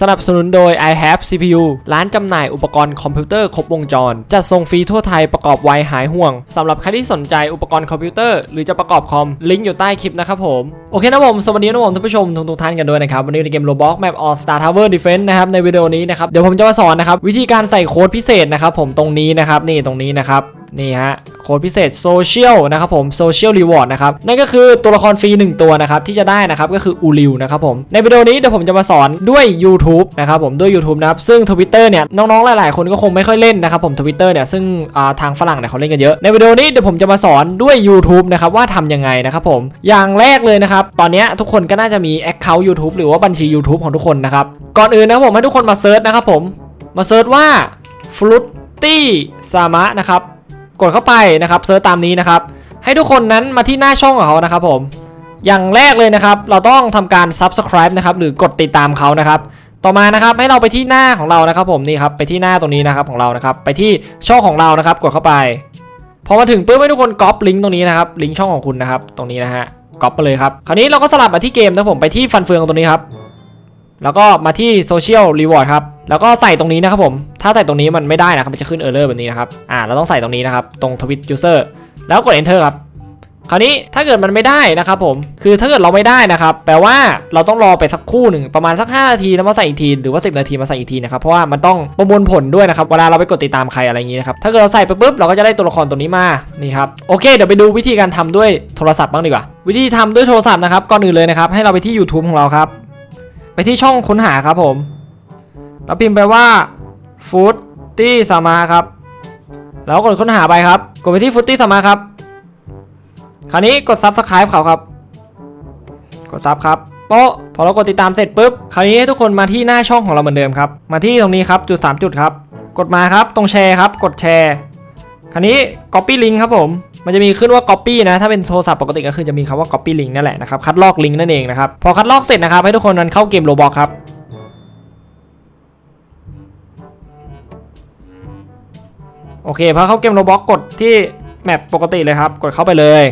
สนับสนุนโดย i have CPU ร้านจำหน่ายอุปกรณ์คอมพิวเตอร์ครบวงจร จัดส่งฟรีทั่วไทยประกอบไวหายห่วงสำหรับใครที่สนใจอุปกรณ์คอมพิวเตอร์หรือจะประกอบคอม ลิงก์อยู่ใต้คลิปนะครับผม โอเคนะผม สวัสดีนะผมท่านผู้ชมทุกๆท่านกันด้วยนะครับ วันนี้ในเกม Roblox Map All Star Tower Defense นะครับ ในวิดีโอนี้นะครับ เดี๋ยวผมจะมาสอนนะครับ วิธีการใส่โค้ดพิเศษนะครับผมตรงนี้นะครับนี่ตรงนี้นะครับนี่ฮะ โค้ดพิเศษโซเชียลนะครับผมโซเชียลรีวอร์ดนะครับนั่นก็คือตัวละครฟรี 1 ตัวนะครับที่จะได้นะครับก็คืออูริวนะครับผมในวิดีโอนี้เดี๋ยวผมจะมาสอนด้วย YouTube นะครับผมด้วย YouTube นะครับซึ่ง Twitter เนี่ยน้องๆหลายๆ คนก็คงไม่ค่อยเล่นนะครับผม Twitter เนี่ยซึ่งาทางฝรั่งเนี่ยเขาเล่นกันเยอะในวิดีโอนี้เดี๋ยวผมจะมาสอนด้วย YouTube นะครับว่าทำยังไงนะครับผมอย่างแรกเลยนะครับตอนนี้ทุกคนก็น่าจะมี Account YouTube หรือว่าบัญชี YouTube ของทุกคนนะครับก่อนอื่นนะครับผมให้ทุกคนมาเซิร์ชนะครับผมมาเซิร์ชว่า Fruity Sama นะครับ กดเข้าไปนะครับเซิร์ชตามนี้นะครับ ให้ทุกคนนั้นมาที่หน้าช่องของเขานะครับผมอย่างแรกเลยนะครับ เราต้องทำการ subscribe นะครับหรือกดติดตามเขานะครับ ต่อมานะครับให้เราไปที่หน้าของเรานะครับ ผมนี่ครับไปที่หน้าตรงนี้นะครับของเรานะครับ ไปที่ช่องของเรานะครับ กดเข้าไปพอมาถึงปุ๊บให้ทุกคนก๊อปลิงก์ตรงนี้นะครับลิงก์ช่องของคุณนะครับ ตรงนี้นะฮะก๊อปไปเลยครับคราวนี้เราก็สลับมาที่เกมนะผมไปที่ฟันเฟืองตรงนี้ครับ แล้วก็มาที่โซเชียลรีวอร์ดครับ แล้วก็ใส่ตรงนี้นะครับผม ถ้าใส่ตรงนี้มันไม่ได้นะครับ มันจะขึ้นเออร์เลอร์แบบนี้นะครับ อ่า เราต้องใส่ตรงนี้นะครับ ตรงทวิตยูเซอร์แล้วกด enter ครับ คราวนี้ถ้าเกิดมันไม่ได้นะครับผม คือถ้าเกิดเราไม่ได้นะครับ แปลว่าเราต้องรอไปสักคู่หนึ่งประมาณสัก 5 นาทีแล้วมาใส่อีกที หรือว่า 10 นาทีมาใส่อีกทีนะครับ เพราะว่ามันต้องประมวลผลด้วยนะครับ เวลาเราไปกดติดตามใครอะไรอย่างนี้นะครับ ถ้าเกิดเราใส่ไปปุ๊บเราก็จะได้ตัวละครตัวนี้มา นี่ครับ โอเค เดี๋ยวไปดูวิธีการทำด้วยโทรศัพท์บ้างดีกว่า วิธีทำด้วยโทรศัพท์นะครับ ก่อนอื่นเลยนะครับ ให้เราไปที่ YouTube ของเราครับ ไปที่ช่องค้นหาครับผม แล้วพิมพ์ไปว่าฟูดตี้สมาครับ แล้วกดค้นหาไปครับ กดไปที่ฟูดตี้สมาครับ คราวนี้กด Subscribe เขาครับ กดซับครับโป๊ะพอเรากดติดตามเสร็จปุ๊บ คราวนี้ให้ทุกคนมาที่หน้าช่องของเราเหมือนเดิมครับ มาที่ตรงนี้ครับจุด 3 จุดครับ กดมาครับตรงแชร์ครับ กดแชร์ คราวนี้ Copy Link ครับผม มันจะมีขึ้นว่า Copy นะ ถ้าเป็นโทรศัพท์ปกติก็คือจะมีคำว่า Copy Link นั่นแหละนะครับ คัดลอกลิงก์นั่นเองนะครับ พอคัดลอกเสร็จนะครับให้ทุกคนนั้นเข้าเกมโรบอกครับ โอเคพอเข้าเกมโรบ็อกกดที่แมปปกติเลยครับ กดเข้าไปเลย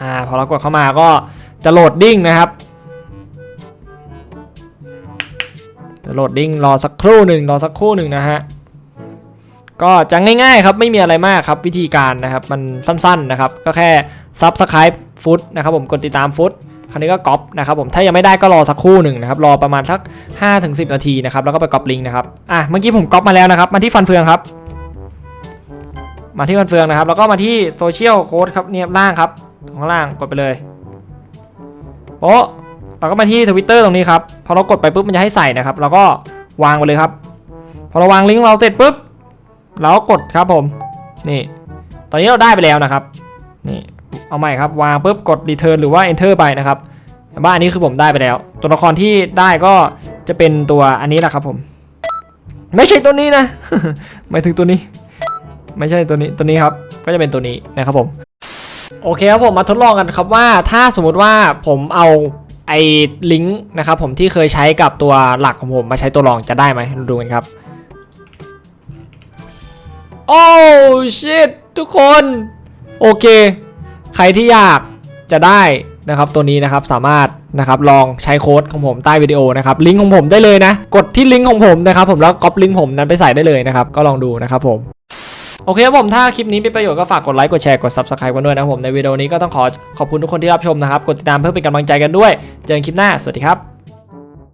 อ่าพอเรากดเข้ามาก็จะโหลดดิ้งนะครับจะโหลดดิ้งรอสักครู่หนึ่งรอสักครู่หนึ่งนะฮะก็จะง่ายๆครับไม่มีอะไรมากครับวิธีการนะครับมันสั้นๆนะครับ ก็แค่ Subscribe ฟุตนะครับผมกดติดตามฟุต คราวนี้ก็ก๊อปนะครับผมถ้ายังไม่ได้ก็รอสักครู่หนึ่งนะครับรอประมาณสัก 5-10 นาทีนะครับแล้วก็ไปก๊อปลิงก์นะครับอะเมื่อกี้ผมก๊อปมาแล้วนะครับมาที่ฟันเฟืองครับ มาที่ฟันเฟืองนะครับ แล้วก็มาที่โซเชียลโค้ดครับเนี่ยล่างครับข้างล่างกดไปเลยโป๊ะเราก็มาที่ทวิตเตอร์ตรงนี้ครับพอเรากดไปปุ๊บมันจะให้ใส่นะครับเราก็วางไปเลยครับ พอเราวางลิงก์เราเสร็จปุ๊บเราก็กดครับผมนี่ ตอนนี้เราได้ไปแล้วนะครับ นี่ เอาใหม่ครับวางปุ๊บกด return หรือว่า enter ไปนะครับแต่ว่าอันนี้คือผมได้ไปแล้ว ตัวละครที่ได้ก็จะเป็นตัวอันนี้แหละครับผม ไม่ใช่ตัวนี้นะหมายถึงตัวนี้ ไม่ใช่ตัวนี้ตัวนี้ครับ ก็จะเป็นตัวนี้นะครับผมโอเคครับผมมาทดลองกันครับว่าถ้าสมมุติว่าผมเอาไอ้ลิงก์นะครับผมที่เคยใช้กับตัวหลักของผมมาใช้ตัวรองจะได้ไหมดูกันครับโอ้ชิตทุกคน โอเค ใครที่อยากจะได้นะครับตัวนี้นะครับสามารถนะครับลองใช้โค้ดของผมใต้วิดีโอนะครับลิงก์ของผมได้เลยนะ กดที่ลิงก์ของผมนะครับผมแล้วก๊อปลิงก์ผมนั้นไปใส่ได้เลยนะครับก็ลองดูนะครับผมโอเคครับผมถ้าคลิปนี้มีประโยชน์ก็ฝากกดไลค์กดแชร์กด subscribe กันด้วยนะครับผมในวิดีโอนี้ก็ต้องขอขอบคุณทุกคนที่รับชมนะครับ กดติดตามเพื่อเป็นกำลังใจกันด้วย เจอกันคลิปหน้า สวัสดีครับ